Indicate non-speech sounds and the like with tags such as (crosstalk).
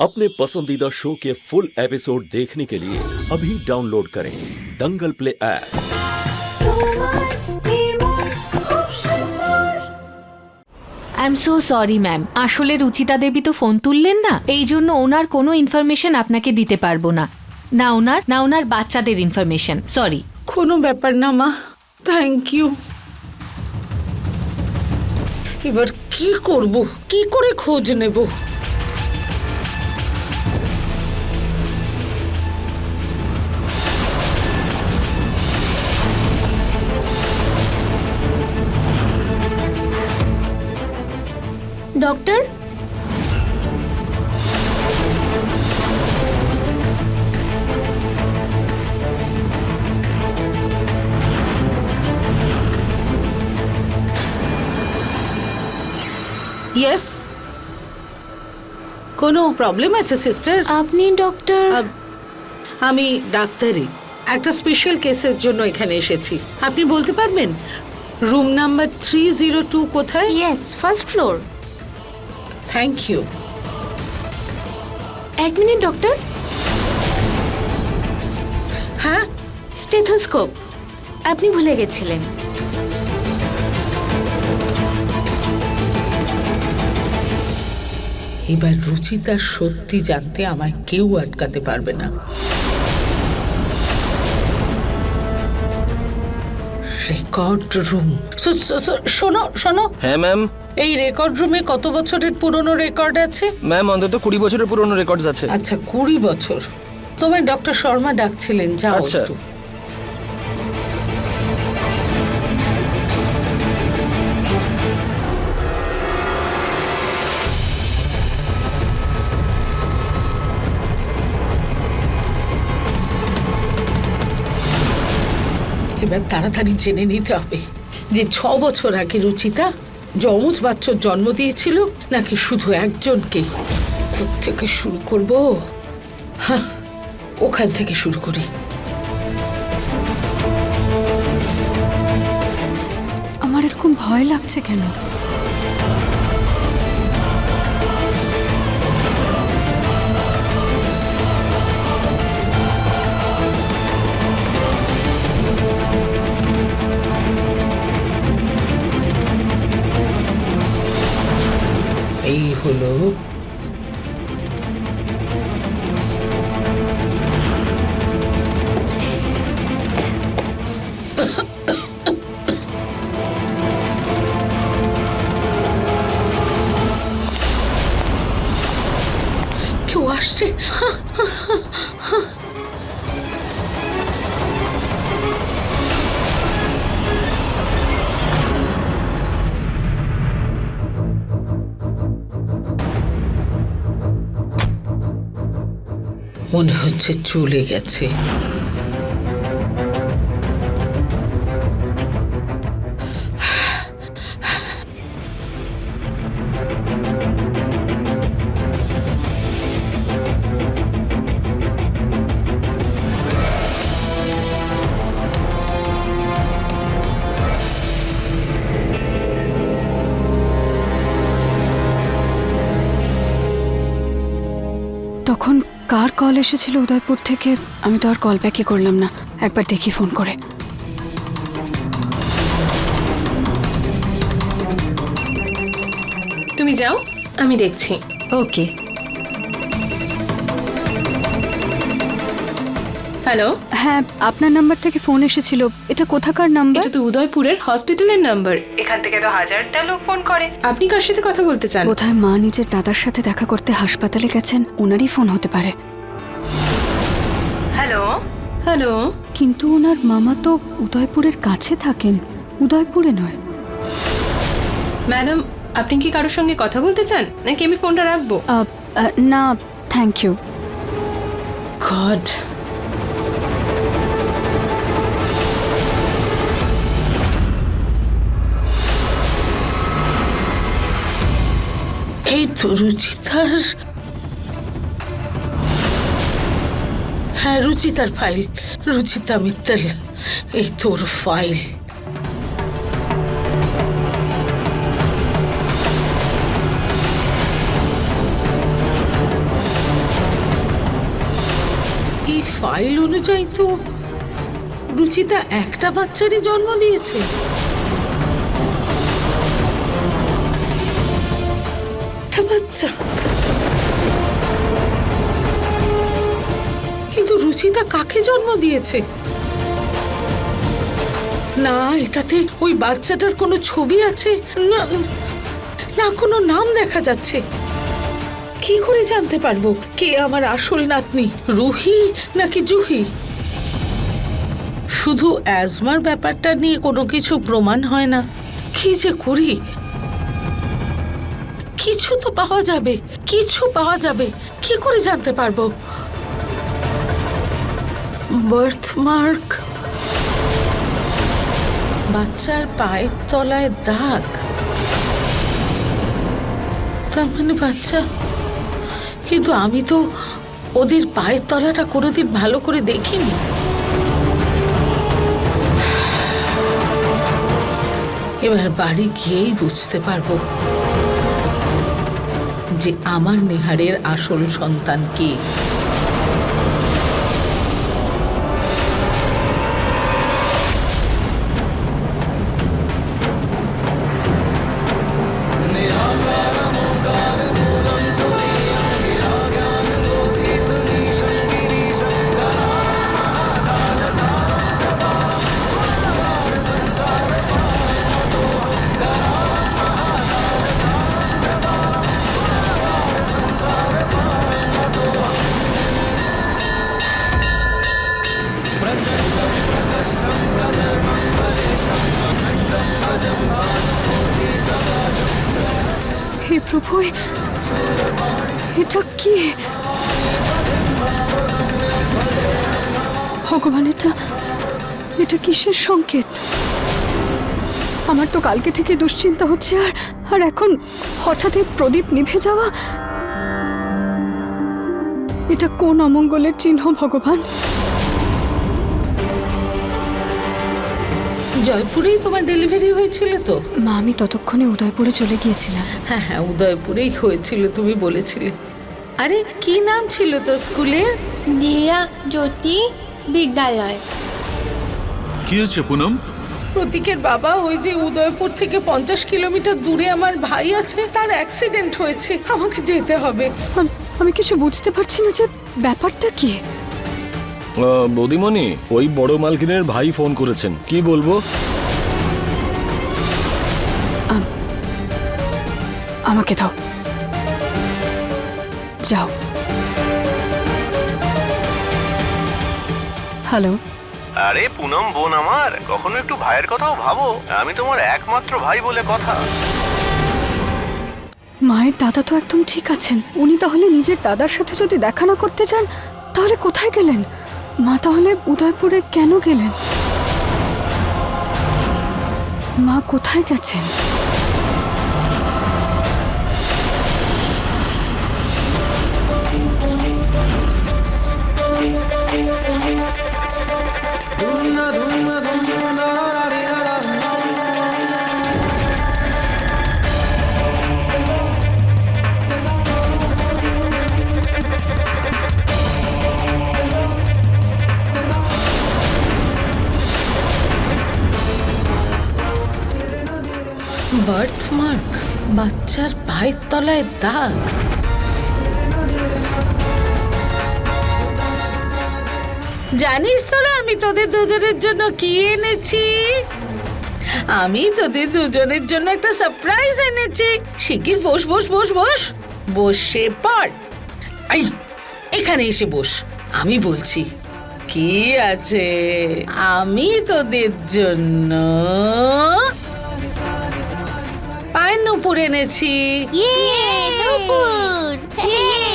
अपने पसंदीदा शो के फुल एपिसोड देखने के लिए अभी डाउनलोड करें Dangal play app I am so sorry ma'am আসলে রুচিতা দেবী তো ফোন তুললেন না এই জন্য ওনার কোনো ইনফরমেশন আপনাকে দিতে পারবো না না ওনার না ওনার বাচ্চাদের ইনফরমেশন সরি কোনো ব্যাপার না মা থ্যাংক ইউ এবার কি করব কি করে খোঁজ নেব ডক্টর? ইয়েস কোনো প্রবলেম আছে সিস্টার আপনি ডক্টর? আমি ডাক্তারি। একটা স্পেশাল কেসের জন্য এখানে এসেছি। আপনি বলতে পারবেন? Room number three zero two কোথায়? Yes first floor thank you এক মিনিট ডক্টর হ্যাঁ? স্টেথোস্কোপ আপনি ভুলে গেছিলেন। এবার রুচিতার সত্যি জানতে আমায় কেউ আটকাতে পারবে না। রেকর্ড রুম শোনো শোনো। হ্যাঁ ম্যাম এই রেকর্ড রুমে কত বছরের পুরনো রেকর্ড আছে ম্যাম অন্তত কুড়ি বছরের পুরনো রেকর্ডস আছে আচ্ছা কুড়ি বছর তোমায় ডক্টর শর্মা ডাকছিলেন যাও আচ্ছা। একটু। এবার তাড়াতাড়ি জেনে নিতে হবে যে ছ বছর আগে রুচিতা যমজ বাচ্চার জন্ম দিয়েছিল নাকি শুধু একজনকেই থেকে শুরু করব? হ্যাঁ ওখান থেকে শুরু করি। আমার এরকম ভয় লাগছে কেন? মনে হচ্ছে চলে গেছে। তখন কার কল এসেছিল উদয়পুর থেকে? আমি তো আর কল ব্যাকই করলাম না। একবার দেখি ফোন করে। তুমি যাও আমি দেখছি। ওকে হ্যালো হ্যাঁ আপনার নাম্বার থেকে ফোন এসেছিল। এটা কোথাকার নাম্বার এটা তো উদয়পুরের হসপিটালের নাম্বার এখান থেকে তো হাজারটা লোক ফোন করে। আপনি কার সাথে কথা বলতে চান? বোধহয় মা নিজের দাদার সাথে দেখা করতে হাসপাতালে গেছেন? ওনারই ফোন হতে পারে। হ্যালো? হ্যালো? কিন্তু ওনার মামা তো উদয়পুরের কাছে থাকেন। উদয়পুরে নয়। ম্যাডাম আপনি কি কারোর সঙ্গে কথা বলতে চান? নাকি আমি ফোনটা রাখব? না থ্যাংক ইউ। গড। এই তো রুচিতার হ্যাঁ রুচিতার ফাইল, রুচিতা মিত্তল, এই তোর ফাইল। এই ফাইল অনুযায়ী তো রুচিতা একটা বাচ্চারই জন্ম দিয়েছে। একটা বাচ্চা। কিন্তু রুচিতা কাকে জন্ম দিয়েছে? না, এটাতে ওই বাচ্চাটার কোনো ছবি আছে? না না, কোনো নাম দেখা যাচ্ছে। কি করে জানতে পারব কে আমার আসল নাতনি? রুহি নাকি জুহি? শুধু অ্যাজমার ব্যাপারটা নিয়ে কোনো কিছু প্রমাণ হয় না। কি যে করি? কিছু তো পাওয়া যাবে, কিছু পাওয়া যাবে। কি করে জানতে পারব? বার্থমার্ক বাচ্চার পায়ের তলায় দাগ। তার মানে বাচ্চা। কিন্তু আমি তো ওদের পায়ের তলাটা কোনোদিন ভালো করে দেখিনি। এবার বাড়ি গিয়েই বুঝতে পারব। যে আমার নেহারের আসল সন্তান কে? এ- এটা কি? ভগবান, এটা এটা কিসের সংকেত? আমার তো কালকে থেকে দুশ্চিন্তা হচ্ছে আর আর এখন হঠাৎ এই প্রদীপ নিভে যাওয়া? এটা কোন অমঙ্গলের চিহ্ন, ভগবান? জয়পুরেই তোমার ডেলিভারি হয়েছিল তো? মা আমি ততক্ষণে উদয়পুরে চলে গিয়েছিলাম। হ্যাঁ হ্যাঁ উদয়পুরেই হয়েছিল তুমি বলেছিলে। আরে কি নাম ছিল তো স্কুলের দিয়া জ্যোতি বিদ্যালয়। কি হয়েছে পুনম? প্রতীকের বাবা ওই যে উদয়পুর থেকে পঞ্চাশ কিলোমিটার দূরে আমার ভাই আছে তার অ্যাক্সিডেন্ট হয়েছে। আমাকে যেতে হবে। আমি কিছু বুঝতে পারছি না যে ব্যাপারটা কি। বৌদিমণি ওই বড় মালকিনের ভাই ফোন করেছেন। কি বলব? আমাকে দাও। যাও। হ্যালো। আরে পুনম বোন আমার কখনো একটু ভাইয়ের কথাও ভাবো? আমি তোমার একমাত্র ভাই বলে কথা। মায়ের দাদা তো একদম ঠিক আছেন। উনি তাহলে নিজের দাদার সাথে যদি দেখা না করতে চান তাহলে কোথায় গেলেন? মা তাহলে উদয়পুরে কেন গেলেন? মা কোথায় গেছেন? মার্ক, বাচ্চার পায়ের তলায় দাগ। জানিস তোরা, আমি তোদের দুজনের জন্য কি এনেছি? আমি তোদের দুজনের জন্য একটা সারপ্রাইজ এনেছি। শিগগির বস বস বস বস। বসে পড়। আই এখানে এসে বস। আমি বলছি, কি আছে? আমি তোদের জন্য পায়ের নুপুর এনেছি নূপুর (laughs)